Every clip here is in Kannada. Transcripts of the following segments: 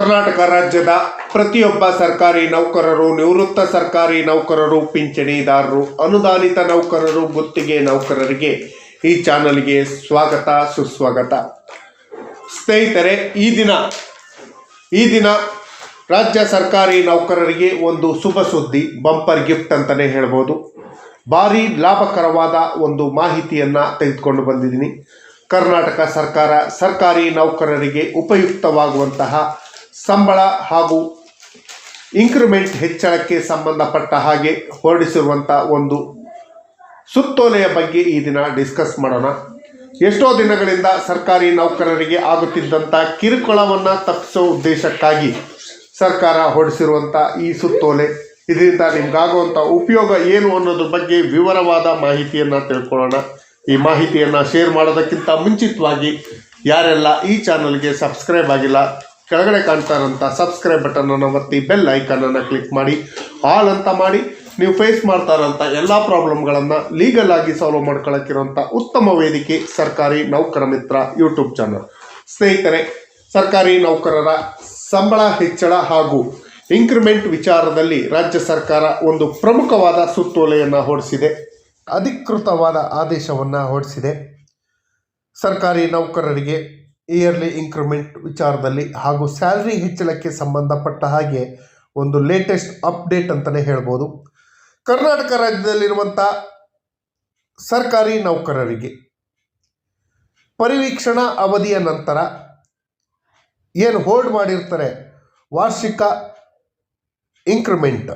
ಕರ್ನಾಟಕ ರಾಜ್ಯದ ಪ್ರತಿಯೊಬ್ಬ ಸರ್ಕಾರಿ ನೌಕರರು, ನಿವೃತ್ತ ಸರ್ಕಾರಿ ನೌಕರರು, ಪಿಂಚಣಿದಾರರು, ಅನುದಾನಿತ ನೌಕರರು, ಗುತ್ತಿಗೆ ನೌಕರರಿಗೆ ಈ ಚಾನಲ್ಗೆ ಸ್ವಾಗತ, ಸುಸ್ವಾಗತ. ಸ್ನೇಹಿತರೆ, ಈ ದಿನ ಈ ದಿನ ರಾಜ್ಯ ಸರ್ಕಾರಿ ನೌಕರರಿಗೆ ಒಂದು ಶುಭ ಸುದ್ದಿ, ಬಂಪರ್ ಗಿಫ್ಟ್ ಅಂತಲೇ ಹೇಳ್ಬೋದು. ಭಾರಿ ಲಾಭಕರವಾದ ಒಂದು ಮಾಹಿತಿಯನ್ನು ತೆಗೆದುಕೊಂಡು ಬಂದಿದ್ದೀನಿ. ಕರ್ನಾಟಕ ಸರ್ಕಾರ ಸರ್ಕಾರಿ ನೌಕರರಿಗೆ ಉಪಯುಕ್ತವಾಗುವಂತಹ ಸಂಬಳ ಹಾಗೂ ಇನ್ಕ್ರಿಮೆಂಟ್ ಹೆಚ್ಚಳಕ್ಕೆ ಸಂಬಂಧಪಟ್ಟ ಹಾಗೆ ಹೊರಡಿಸಿರುವಂಥ ಒಂದು ಸುತ್ತೋಲೆಯ ಬಗ್ಗೆ ಈ ದಿನ ಡಿಸ್ಕಸ್ ಮಾಡೋಣ. ಎಷ್ಟೋ ದಿನಗಳಿಂದ ಸರ್ಕಾರಿ ನೌಕರರಿಗೆ ಆಗುತ್ತಿದ್ದಂಥ ಕಿರುಕುಳವನ್ನು ತಪ್ಪಿಸೋ ಉದ್ದೇಶಕ್ಕಾಗಿ ಸರ್ಕಾರ ಹೊರಡಿಸಿರುವಂಥ ಈ ಸುತ್ತೋಲೆ. ಇದರಿಂದ ನಿಮ್ಗಾಗುವಂಥ ಉಪಯೋಗ ಏನು ಅನ್ನೋದ್ರ ಬಗ್ಗೆ ವಿವರವಾದ ಮಾಹಿತಿಯನ್ನು ತಿಳ್ಕೊಳ್ಳೋಣ. ಈ ಮಾಹಿತಿಯನ್ನು ಶೇರ್ ಮಾಡೋದಕ್ಕಿಂತ ಮುಂಚಿತವಾಗಿ ಯಾರೆಲ್ಲ ಈ ಚಾನಲ್ಗೆ ಸಬ್ಸ್ಕ್ರೈಬ್ ಆಗಿಲ್ಲ ಕೆಳಗಡೆ ಕಾಣ್ತಾ ಇರೋಂಥ ಸಬ್ಸ್ಕ್ರೈಬ್ ಬಟನನ್ನು ಒತ್ತಿ ಬೆಲ್ ಐಕನನ್ನು ಕ್ಲಿಕ್ ಮಾಡಿ ಆಲ್ ಅಂತ ಮಾಡಿ, ನೀವು ಫೇಸ್ ಮಾಡ್ತಾ ಇರೋಂಥ ಎಲ್ಲ ಪ್ರಾಬ್ಲಮ್ಗಳನ್ನು ಲೀಗಲ್ ಆಗಿ ಸಾಲ್ವ್ ಮಾಡ್ಕೊಳ್ಳೋಕ್ಕಿರುವಂಥ ಉತ್ತಮ ವೇದಿಕೆ ಸರ್ಕಾರಿ ನೌಕರ ಮಿತ್ರ ಯೂಟ್ಯೂಬ್ ಚಾನಲ್ ಸ್ನೇಹಿತರೆ, ಸರ್ಕಾರಿ ನೌಕರರ ಸಂಬಳ ಹೆಚ್ಚಳ ಹಾಗೂ ಇನ್ಕ್ರಿಮೆಂಟ್ ವಿಚಾರದಲ್ಲಿ ರಾಜ್ಯ ಸರ್ಕಾರ ಒಂದು ಪ್ರಮುಖವಾದ ಸುತ್ತೋಲೆಯನ್ನು ಹೊರಡಿಸಿದೆ ಅಧಿಕೃತವಾದ ಆದೇಶವನ್ನು ಹೊರಡಿಸಿದೆ ಸರ್ಕಾರಿ ನೌಕರರಿಗೆ ಇಯರ್ಲಿ ಇನ್ಕ್ರಿಮೆಂಟ್ ವಿಚಾರದಲ್ಲಿ ಹಾಗೂ ಸ್ಯಾಲ್ರಿ ಹೆಚ್ಚಳಕ್ಕೆ ಸಂಬಂಧಪಟ್ಟ ಹಾಗೆ ಒಂದು ಲೇಟೆಸ್ಟ್ ಅಪ್ಡೇಟ್ ಅಂತಲೇ ಹೇಳ್ಬೋದು. ಕರ್ನಾಟಕ ರಾಜ್ಯದಲ್ಲಿರುವಂಥ ಸರ್ಕಾರಿ ನೌಕರರಿಗೆ ಪರಿವೀಕ್ಷಣಾ ಅವಧಿಯ ನಂತರ ಏನು ಹೋಲ್ಡ್ ಮಾಡಿರ್ತಾರೆ? ವಾರ್ಷಿಕ ಇನ್ಕ್ರಿಮೆಂಟ್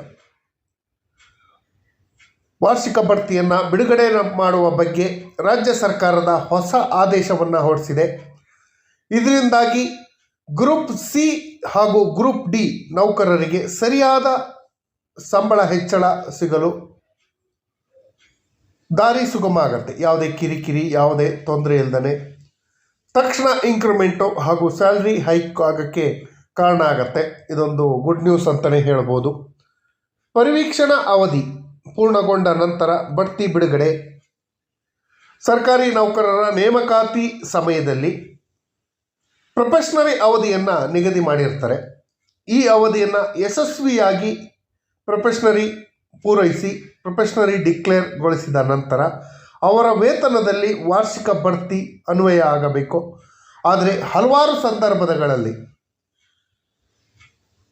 ವಾರ್ಷಿಕ ಬಡ್ತಿಯನ್ನು ಬಿಡುಗಡೆ ಮಾಡುವ ಬಗ್ಗೆ ರಾಜ್ಯ ಸರ್ಕಾರದ ಹೊಸ ಆದೇಶವನ್ನು ಹೊರಡಿಸಿದೆ. ಇದರಿಂದಾಗಿ ಗ್ರೂಪ್ ಸಿ ಹಾಗೂ ಗ್ರೂಪ್ ಡಿ ನೌಕರರಿಗೆ ಸರಿಯಾದ ಸಂಬಳ ಹೆಚ್ಚಳ ಸಿಗಲು ದಾರಿ ಸುಗಮ ಆಗುತ್ತೆ. ಯಾವುದೇ ಕಿರಿಕಿರಿ, ಯಾವುದೇ ತೊಂದರೆ ಇಲ್ಲದೇ ತಕ್ಷಣ ಇನ್ಕ್ರಿಮೆಂಟು ಹಾಗೂ ಸ್ಯಾಲ್ರಿ ಹೈಕ್ ಆಗೋಕ್ಕೆ ಕಾರಣ ಆಗತ್ತೆ. ಇದೊಂದು ಗುಡ್ ನ್ಯೂಸ್ ಅಂತಲೇ ಹೇಳ್ಬೋದು. ಪರಿವೀಕ್ಷಣಾ ಅವಧಿ ಪೂರ್ಣಗೊಂಡ ನಂತರ ಬಡ್ತಿ ಬಿಡುಗಡೆ. ಸರ್ಕಾರಿ ನೌಕರರ ನೇಮಕಾತಿ ಸಮಯದಲ್ಲಿ ಪ್ರೊಫೆಷನರಿ ಅವಧಿಯನ್ನು ನಿಗದಿ ಮಾಡಿರ್ತಾರೆ. ಈ ಅವಧಿಯನ್ನು ಯಶಸ್ವಿಯಾಗಿ ಪ್ರೊಫೆಷ್ನರಿ ಪೂರೈಸಿ, ಪ್ರೊಫೆಷ್ನರಿ ಡಿಕ್ಲೇರ್ಗೊಳಿಸಿದ ನಂತರ ಅವರ ವೇತನದಲ್ಲಿ ವಾರ್ಷಿಕ ಬಡ್ತಿ ಅನ್ವಯ ಆಗಬೇಕು. ಆದರೆ ಹಲವಾರು ಸಂದರ್ಭಗಳಲ್ಲಿ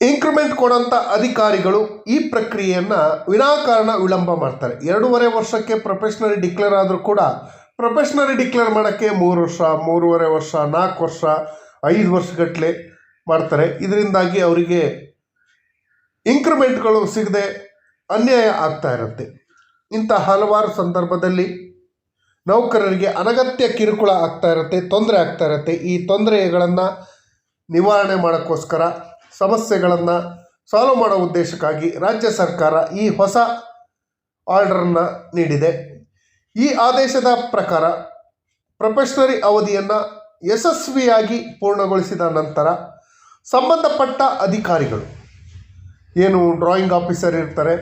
ಇನ್ಕ್ರಿಮೆಂಟ್ ಕೊಡೋಂಥ ಅಧಿಕಾರಿಗಳು ಈ ಪ್ರಕ್ರಿಯೆಯನ್ನು ವಿನಾಕಾರಣ ವಿಳಂಬ ಮಾಡ್ತಾರೆ. ಎರಡೂವರೆ ವರ್ಷಕ್ಕೆ ಪ್ರೊಫೆಷ್ನರಿ ಡಿಕ್ಲೇರ್ ಆದರೂ ಕೂಡ ಪ್ರೊಫೆಷ್ನರಿ ಡಿಕ್ಲೇರ್ ಮಾಡೋಕ್ಕೆ ಮೂರು ವರ್ಷ, ಮೂರುವರೆ ವರ್ಷ, ನಾಲ್ಕು ವರ್ಷ ಐದು ವರ್ಷಗಟ್ಟಲೆ ಮಾಡ್ತಾರೆ. ಇದರಿಂದಾಗಿ ಅವರಿಗೆ ಇನ್ಕ್ರಿಮೆಂಟ್ಗಳು ಸಿಗದೆ ಅನ್ಯಾಯ ಆಗ್ತಾ ಇರುತ್ತೆ. ಇಂಥ ಹಲವಾರು ಸಂದರ್ಭದಲ್ಲಿ ನೌಕರರಿಗೆ ಅನಗತ್ಯ ಕಿರುಕುಳ ಆಗ್ತಾ ಇರುತ್ತೆ, ತೊಂದರೆ ಆಗ್ತಾ ಇರುತ್ತೆ. ಈ ತೊಂದರೆಗಳನ್ನು ನಿವಾರಣೆ ಮಾಡೋಕ್ಕೋಸ್ಕರ ಸಮಸ್ಯೆಗಳನ್ನು ಸಾಲ್ವ್ ಮಾಡೋ ಉದ್ದೇಶಕ್ಕಾಗಿ ರಾಜ್ಯ ಸರ್ಕಾರ ಈ ಹೊಸ ಆರ್ಡರನ್ನು ನೀಡಿದೆ. ಈ ಆದೇಶದ ಪ್ರಕಾರ ಪ್ರೊಫೆಷನರಿ ಅವಧಿಯನ್ನು ಯಶಸ್ವಿಯಾಗಿ ಪೂರ್ಣಗೊಳಿಸಿದ ನಂತರ ಸಂಬಂಧಪಟ್ಟ ಅಧಿಕಾರಿಗಳು, ಏನು ಡ್ರಾಯಿಂಗ್ ಆಫೀಸರ್ ಇರ್ತಾರೆ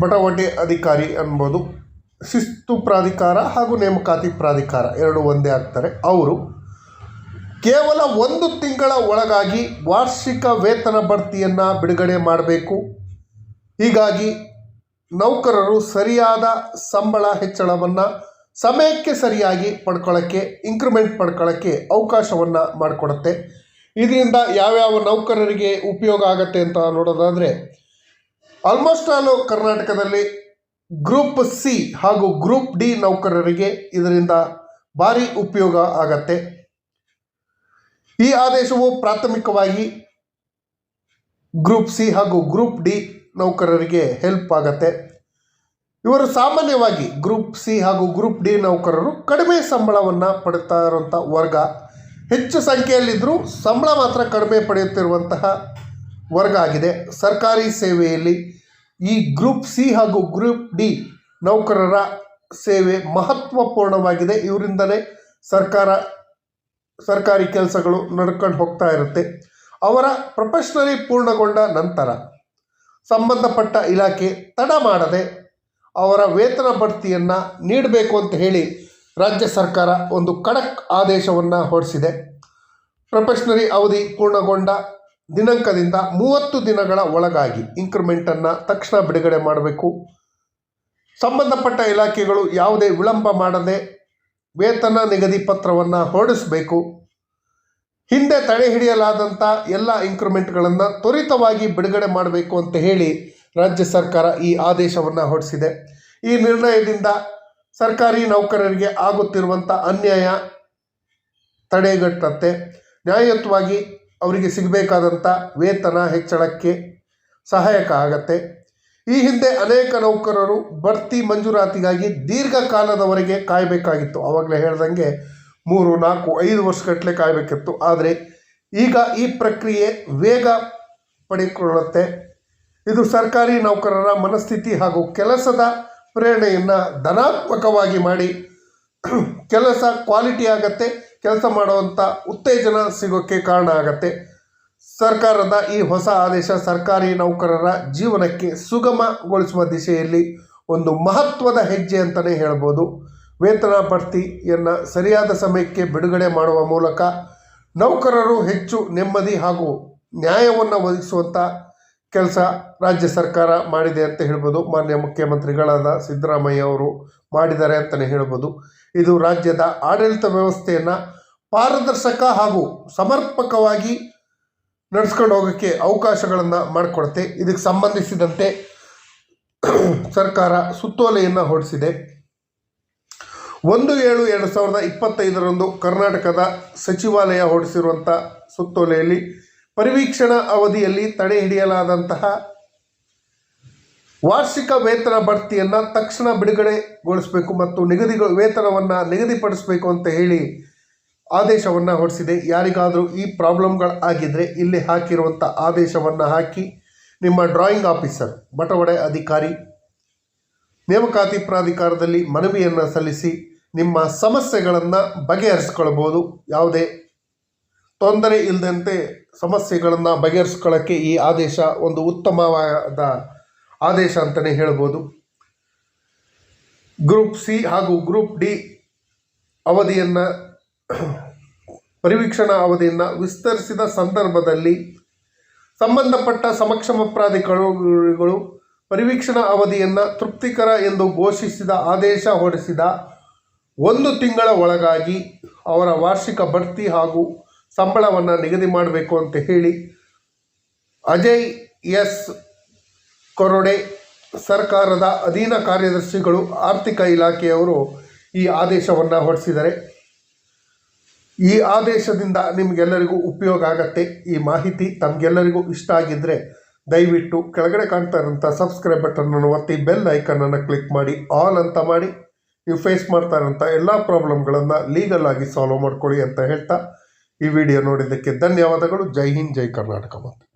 ಬಟವಟೆ ಅಧಿಕಾರಿ ಅನ್ಬೋದು ಶಿಸ್ತು ಪ್ರಾಧಿಕಾರ ಹಾಗೂ ನೇಮಕಾತಿ ಪ್ರಾಧಿಕಾರ ಎರಡು ಒಂದೇ ಆಗ್ತಾರೆ. ಅವರು ಕೇವಲ ಒಂದು ತಿಂಗಳ ಒಳಗಾಗಿ ವಾರ್ಷಿಕ ವೇತನ ಬಡ್ತಿಯನ್ನು ಬಿಡುಗಡೆ ಮಾಡಬೇಕು. ಹೀಗಾಗಿ ನೌಕರರು ಸರಿಯಾದ ಸಂಬಳ ಹೆಚ್ಚಳವನ್ನು ಸಮಯಕ್ಕೆ ಸರಿಯಾಗಿ ಪಡ್ಕೊಳ್ಳೋಕ್ಕೆ ಇಂಕ್ರಿಮೆಂಟ್ ಪಡ್ಕೊಳ್ಳೋಕ್ಕೆ ಅವಕಾಶವನ್ನು ಮಾಡಿಕೊಡುತ್ತೆ. ಇದರಿಂದ ಯಾವ್ಯಾವ ನೌಕರರಿಗೆ ಉಪಯೋಗ ಆಗತ್ತೆ ಅಂತ ನೋಡೋದಾದರೆ ಆಲ್ಮೋಸ್ಟ್ ಆಲ್ ಕರ್ನಾಟಕದಲ್ಲಿ ಗ್ರೂಪ್ ಸಿ ಹಾಗೂ ಗ್ರೂಪ್ ಡಿ ನೌಕರರಿಗೆ ಇದರಿಂದ ಭಾರಿ ಉಪಯೋಗ ಆಗತ್ತೆ. ಈ ಆದೇಶವು ಪ್ರಾಥಮಿಕವಾಗಿ ಗ್ರೂಪ್ ಸಿ ಹಾಗೂ ಗ್ರೂಪ್ ಡಿ ನೌಕರರಿಗೆ ಹೆಲ್ಪ್ ಆಗತ್ತೆ. ಇವರು ಸಾಮಾನ್ಯವಾಗಿ ಗ್ರೂಪ್ ಸಿ ಹಾಗೂ ಗ್ರೂಪ್ ಡಿ ನೌಕರರು ಕಡಿಮೆ ಸಂಬಳವನ್ನು ಪಡುತ್ತಾ ಇರುವಂಥ ವರ್ಗ. ಹೆಚ್ಚು ಸಂಖ್ಯೆಯಲ್ಲಿದ್ದರೂ ಸಂಬಳ ಮಾತ್ರ ಕಡಿಮೆ ಪಡೆಯುತ್ತಿರುವಂತಹ ವರ್ಗ ಆಗಿದೆ. ಸರ್ಕಾರಿ ಸೇವೆಯಲ್ಲಿ ಈ ಗ್ರೂಪ್ ಸಿ ಹಾಗೂ ಗ್ರೂಪ್ ಡಿ ನೌಕರರ ಸೇವೆ ಮಹತ್ವಪೂರ್ಣವಾಗಿದೆ. ಇವರಿಂದಲೇ ಸರ್ಕಾರ, ಸರ್ಕಾರಿ ಕೆಲಸಗಳು ನಡ್ಕೊಂಡು ಹೋಗ್ತಾ ಇರುತ್ತೆ. ಅವರ ಪ್ರೊಫೆಷ್ನರಿ ಪೂರ್ಣಗೊಂಡ ನಂತರ ಸಂಬಂಧಪಟ್ಟ ಇಲಾಖೆ ತಡ ಮಾಡದೆ ಅವರ ವೇತನ ಬಡ್ತಿಯನ್ನು ನೀಡಬೇಕು ಅಂತ ಹೇಳಿ ರಾಜ್ಯ ಸರ್ಕಾರ ಒಂದು ಖಡಕ್ ಆದೇಶವನ್ನು ಹೊರಡಿಸಿದೆ. ಪ್ರೊಫೆಷನರಿ ಅವಧಿ ಪೂರ್ಣಗೊಂಡ ದಿನಾಂಕದಿಂದ ಮೂವತ್ತು ದಿನಗಳ ಒಳಗಾಗಿ ಇಂಕ್ರಿಮೆಂಟನ್ನು ತಕ್ಷಣ ಬಿಡುಗಡೆ ಮಾಡಬೇಕು. ಸಂಬಂಧಪಟ್ಟ ಇಲಾಖೆಗಳು ಯಾವುದೇ ವಿಳಂಬ ಮಾಡದೆ ವೇತನ ನಿಗದಿ ಪತ್ರವನ್ನು ಹೊರಡಿಸಬೇಕು. ಹಿಂದೆ ತಡೆ ಹಿಡಿಯಲಾದಂಥ ಎಲ್ಲ ಇಂಕ್ರಿಮೆಂಟ್ಗಳನ್ನು ತ್ವರಿತವಾಗಿ ಬಿಡುಗಡೆ ಮಾಡಬೇಕು ಅಂತ ಹೇಳಿ ರಾಜ್ಯ ಸರ್ಕಾರ ಈ ಆದೇಶವನ್ನು ಹೊರಡಿಸಿದೆ. ಈ ನಿರ್ಣಯದಿಂದ ಸರ್ಕಾರಿ ನೌಕರರಿಗೆ ಆಗುತ್ತಿರುವಂಥ ಅನ್ಯಾಯ ತಡೆಗಟ್ಟತ್ತೆ. ನ್ಯಾಯಯುತವಾಗಿ ಅವರಿಗೆ ಸಿಗಬೇಕಾದಂಥ ವೇತನ ಹೆಚ್ಚಳಕ್ಕೆ ಸಹಾಯಕ ಆಗತ್ತೆ. ಈ ಹಿಂದೆ ಅನೇಕ ನೌಕರರು ಬಡ್ತಿ ಮಂಜೂರಾತಿಗಾಗಿ ದೀರ್ಘಕಾಲದವರೆಗೆ ಕಾಯಬೇಕಾಗಿತ್ತು. ಆವಾಗಲೇ ಹೇಳ್ದಂಗೆ ಮೂರು, ನಾಲ್ಕು, ಐದು ವರ್ಷಗಟ್ಟಲೆ ಕಾಯಬೇಕಿತ್ತು. ಆದರೆ ಈಗ ಈ ಪ್ರಕ್ರಿಯೆ ವೇಗ ಪಡೆದುಕೊಳ್ಳುತ್ತೆ. ಇದು ಸರ್ಕಾರಿ ನೌಕರರ ಮನಸ್ಥಿತಿ ಹಾಗೂ ಕೆಲಸದ ಪ್ರೇರಣೆಯನ್ನು ಧನಾತ್ಮಕವಾಗಿ ಮಾಡಿ ಕೆಲಸ ಕ್ವಾಲಿಟಿ ಆಗತ್ತೆ, ಕೆಲಸ ಮಾಡುವಂಥ ಉತ್ತೇಜನ ಸಿಗೋಕ್ಕೆ ಕಾರಣ ಆಗತ್ತೆ. ಸರ್ಕಾರದ ಈ ಹೊಸ ಆದೇಶ ಸರ್ಕಾರಿ ನೌಕರರ ಜೀವನಕ್ಕೆ ಸುಗಮಗೊಳಿಸುವ ದಿಶೆಯಲ್ಲಿ ಒಂದು ಮಹತ್ವದ ಹೆಜ್ಜೆ ಅಂತಲೇ ಹೇಳ್ಬೋದು. ವೇತನ ಬಡ್ತಿಯನ್ನು ಸರಿಯಾದ ಸಮಯಕ್ಕೆ ಬಿಡುಗಡೆ ಮಾಡುವ ಮೂಲಕ ನೌಕರರು ಹೆಚ್ಚು ನೆಮ್ಮದಿ ಹಾಗೂ ನ್ಯಾಯವನ್ನು ಒದಗಿಸುವಂಥ ಕೆಲಸ ರಾಜ್ಯ ಸರ್ಕಾರ ಮಾಡಿದೆ ಅಂತ ಹೇಳ್ಬೋದು. ಮಾನ್ಯ ಮುಖ್ಯಮಂತ್ರಿಗಳಾದ ಸಿದ್ದರಾಮಯ್ಯ ಅವರು ಮಾಡಿದ್ದಾರೆ ಅಂತಲೇ ಹೇಳ್ಬೋದು. ಇದು ರಾಜ್ಯದ ಆಡಳಿತ ವ್ಯವಸ್ಥೆಯನ್ನು ಪಾರದರ್ಶಕ ಹಾಗೂ ಸಮರ್ಪಕವಾಗಿ ನಡೆಸ್ಕೊಂಡು ಹೋಗೋಕ್ಕೆ ಅವಕಾಶಗಳನ್ನು ಮಾಡಿಕೊಡುತ್ತೆ. ಇದಕ್ಕೆ ಸಂಬಂಧಿಸಿದಂತೆ ಸರ್ಕಾರ ಸುತ್ತೋಲೆಯನ್ನು ಹೊರಡಿಸಿದೆ ಒಂದು ಏಳು ಎರಡು ಸಾವಿರದ ಇಪ್ಪತ್ತೈದರಂದು ಕರ್ನಾಟಕದ ಸಚಿವಾಲಯ ಹೊರಡಿಸಿರುವಂಥ ಸುತ್ತೋಲೆಯಲ್ಲಿ ಪರಿವೀಕ್ಷಣಾ ಅವಧಿಯಲ್ಲಿ ತಡೆ ಹಿಡಿಯಲಾದಂತಹ ವಾರ್ಷಿಕ ವೇತನ ಬಡ್ತಿಯನ್ನು ತಕ್ಷಣ ಬಿಡುಗಡೆಗೊಳಿಸಬೇಕು ಮತ್ತು ನಿಗದಿಗಳು ವೇತನವನ್ನು ನಿಗದಿಪಡಿಸಬೇಕು ಅಂತ ಹೇಳಿ ಆದೇಶವನ್ನು ಹೊರಡಿಸಿದೆ. ಯಾರಿಗಾದರೂ ಈ ಪ್ರಾಬ್ಲಮ್ಗಳು ಆಗಿದ್ದರೆ ಇಲ್ಲಿ ಹಾಕಿರುವಂಥ ಆದೇಶವನ್ನು ಹಾಕಿ ನಿಮ್ಮ ಡ್ರಾಯಿಂಗ್ ಆಫೀಸರ್, ಬಟವಡೆ ಅಧಿಕಾರಿ, ನೇಮಕಾತಿ ಪ್ರಾಧಿಕಾರದಲ್ಲಿ ಮನವಿಯನ್ನು ಸಲ್ಲಿಸಿ ನಿಮ್ಮ ಸಮಸ್ಯೆಗಳನ್ನು ಬಗೆಹರಿಸ್ಕೊಳ್ಬೋದು ಯಾವುದೇ ತೊಂದರೆ ಇಲ್ಲದಂತೆ ಸಮಸ್ಯೆಗಳನ್ನು ಬಗೆಹರಿಸ್ಕೊಳ್ಳೋಕ್ಕೆ ಈ ಆದೇಶ ಒಂದು ಉತ್ತಮವಾದ ಆದೇಶ ಅಂತಲೇ ಹೇಳ್ಬೋದು. ಗ್ರೂಪ್ ಸಿ ಹಾಗೂ ಗ್ರೂಪ್ ಡಿ ಅವಧಿಯನ್ನು ಪರಿವೀಕ್ಷಣಾ ಅವಧಿಯನ್ನು ವಿಸ್ತರಿಸಿದ ಸಂದರ್ಭದಲ್ಲಿ ಸಂಬಂಧಪಟ್ಟ ಸಮಕ್ಷಮ ಪ್ರಾಧಿಕಾರಗಳು ಪರಿವೀಕ್ಷಣಾ ಅವಧಿಯನ್ನು ತೃಪ್ತಿಕರ ಎಂದು ಘೋಷಿಸಿದ ಆದೇಶ ಹೊರಡಿಸಿದ ಒಂದು ತಿಂಗಳ ಒಳಗಾಗಿ ಅವರ ವಾರ್ಷಿಕ ಬಡ್ತಿ ಹಾಗೂ ಸಂಬಳವನ್ನು ನಿಗದಿ ಮಾಡಬೇಕು ಅಂತ ಹೇಳಿ ಅಜಯ್ ಎಸ್ ಕೊರೊಡೆ ಸರ್ಕಾರದ ಅಧೀನ ಕಾರ್ಯದರ್ಶಿಗಳು ಆರ್ಥಿಕ ಇಲಾಖೆಯವರು ಈ ಆದೇಶವನ್ನು ಹೊರಡಿಸಿದ್ದಾರೆ. ಈ ಆದೇಶದಿಂದ ನಿಮಗೆಲ್ಲರಿಗೂ ಉಪಯೋಗ ಆಗತ್ತೆ. ಈ ಮಾಹಿತಿ ತಮಗೆಲ್ಲರಿಗೂ ಇಷ್ಟ ಆಗಿದ್ದರೆ ದಯವಿಟ್ಟು ಕೆಳಗಡೆ ಕಾಣ್ತಾ ಇರೋಂಥ ಸಬ್ಸ್ಕ್ರೈಬ್ ಬಟನನ್ನು ಒತ್ತಿ ಬೆಲ್ ಐಕನನ್ನು ಕ್ಲಿಕ್ ಮಾಡಿ. ಆಲ್ ಅಂತ ಮಾಡಿ. ನೀವು ಫೇಸ್ ಮಾಡ್ತಾ ಇರೋಂಥ ಎಲ್ಲ ಪ್ರಾಬ್ಲಮ್ಗಳನ್ನು ಲೀಗಲ್ ಆಗಿ ಸಾಲ್ವ್ ಮಾಡ್ಕೊಳ್ಳಿ ಅಂತ ಹೇಳ್ತಾ ಈ ವಿಡಿಯೋ ನೋಡಿದ್ದಕ್ಕೆ ಧನ್ಯವಾದಗಳು. ಜೈ ಹಿಂದ್ ಜೈ ಕರ್ನಾಟಕ ಮಾತು.